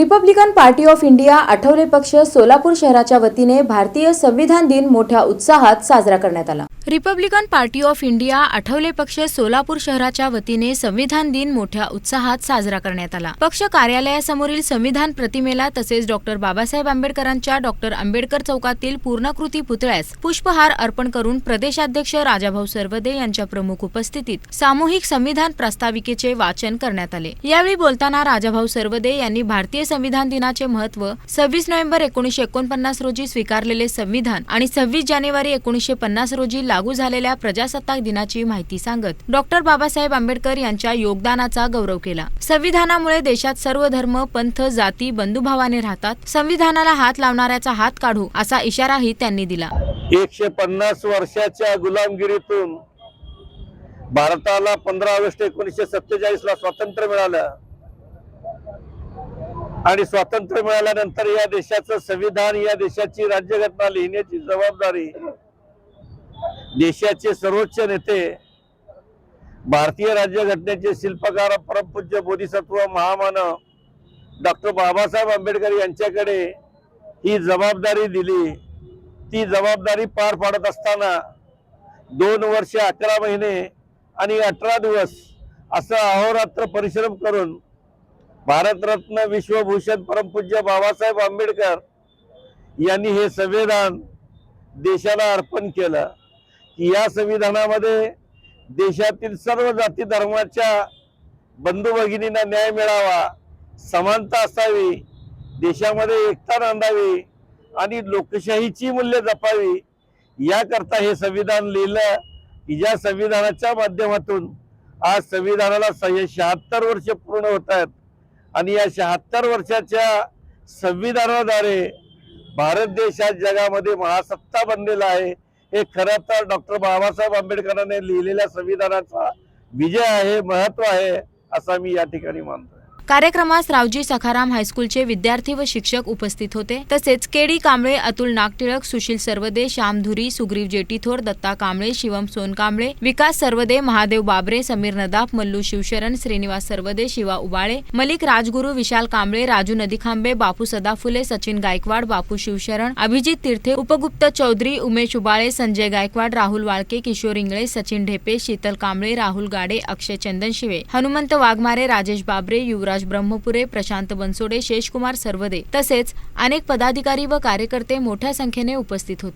Republican Party of India Athawale पक्ष सोलापूर शहराच्या वतीने भारतीय संविधान दिन मोठ्या उत्साहात साजरा करण्यात आला. Republican Party of India Athawale पक्ष सोलापूर शहराच्या वतीने संविधान दिन मोठ्या उत्साहात साजरा करण्यात आला. पक्ष कार्यालयासमोरील संविधान प्रतिमेला तसेच डॉक्टर बाबासाहेब आंबेडकरांच्या डॉक्टर आंबेडकर चौकातील पूर्णकृती पुतळ्यास पुष्पहार अर्पण करून प्रदेशाध्यक्ष राजाभाऊ सरवदे यांच्या प्रमुख उपस्थितीत सामूहिक संविधान प्रास्ताविकेचे वाचन करण्यात आले. यावेळी बोलताना राजाभाऊ सरवदे यांनी भारतीय संविधान दिनाचे महत्त्व सव्वीस नोव्हेंबर एकोणीसशे एकोणपन्नास रोजी स्वीकारलेले संविधान आणि सव्वीस जानेवारी एकोणीसशे पन्नास रोजी लागू झालेल्या प्रजासत्ताक दिनाची माहिती सांगत डॉक्टर बाबासाहेब आंबेडकर यांच्या योगदानाचा गौरव केला. संविधानामुळे देशात सर्व धर्म पंथ जाती बंधुभावाने राहतात. संविधानाला हात लावणाऱ्याचा हात काढू असा इशाराही त्यांनी दिला. एकशे पन्नास वर्षाच्या गुलामगिरीतून भारताला पंधरा ऑगस्ट एकोणीसशे सत्तेचाळीस ला स्वातंत्र्य मिळालं. आणि स्वातंत्र्य मिळाल्यानंतर या देशाचं संविधान या देशाची राज्यघटना लिहिण्याची जबाबदारी देशाचे सर्वोच्च नेते भारतीय राज्यघटनेचे शिल्पकार परमपूज्य बोधिसत्व महामानव डॉक्टर बाबासाहेब आंबेडकर यांच्याकडे ही जबाबदारी दिली. ती जबाबदारी पार पाडत असताना दोन वर्ष अकरा महिने आणि अठरा दिवस असं अहोरात्र परिश्रम करून भारतरत्न विश्वभूषण परमपूज्य बाबासाहेब आंबेडकर यांनी हे संविधान देशाला अर्पण केलं. की या संविधानामध्ये देशातील सर्व जाती धर्माच्या बंधू भगिनींना न्याय मिळावा समानता असावी देशामध्ये एकता नांदावी आणि लोकशाहीची मूल्य जपावी याकरता हे संविधान लिहिलं. की ज्या संविधानाच्या माध्यमातून आज संविधानाला शहात्तर वर्ष पूर्ण होत आहेत. आणि या शहात्तर वर्षाच्या संविधानाद्वारे भारत देश आज जगामध्ये महासत्ता बनलेला आहे. हे खरं तर डॉक्टर बाबासाहेब आंबेडकरांनी लिहिलेल्या संविधानाचा विजय आहे महत्त्व आहे असा मी या ठिकाणी मानतो कार्यक्रमास रावजी सखाराम हायस्कूलचे विद्यार्थी व शिक्षक उपस्थित होते. तसेच केडी कांबळे अतुल नागटिळक सुशील सर्वदे श्याम धुरी सुग्रीव जेटीथोर दत्ता कांबळे शिवम सोनकांबळे विकास सर्वदे महादेव बाबरे समीर नदाफ मल्लू शिवशरण श्रीनिवास सर्वदे शिवा उबाळे मलिक राजगुरू विशाल कांबळे राजू नदीखांबे बापू सदाफुले सचिन गायकवाड बापू शिवशरण अभिजित तीर्थे उपगुप्त चौधरी उमेश उबाळे संजय गायकवाड राहुल वाळके किशोर इंगळे सचिन ढेपे शीतल कांबळे राहुल गाडे अक्षय चंदन शिवे हनुमंत वाघमारे राजेश बाबरे युवराज ब्रह्मपुरे प्रशांत बनसोडे शेषकुमार सर्वदे तसेच अनेक पदाधिकारी व कार्यकर्ते मोठ्या संख्येने उपस्थित होते.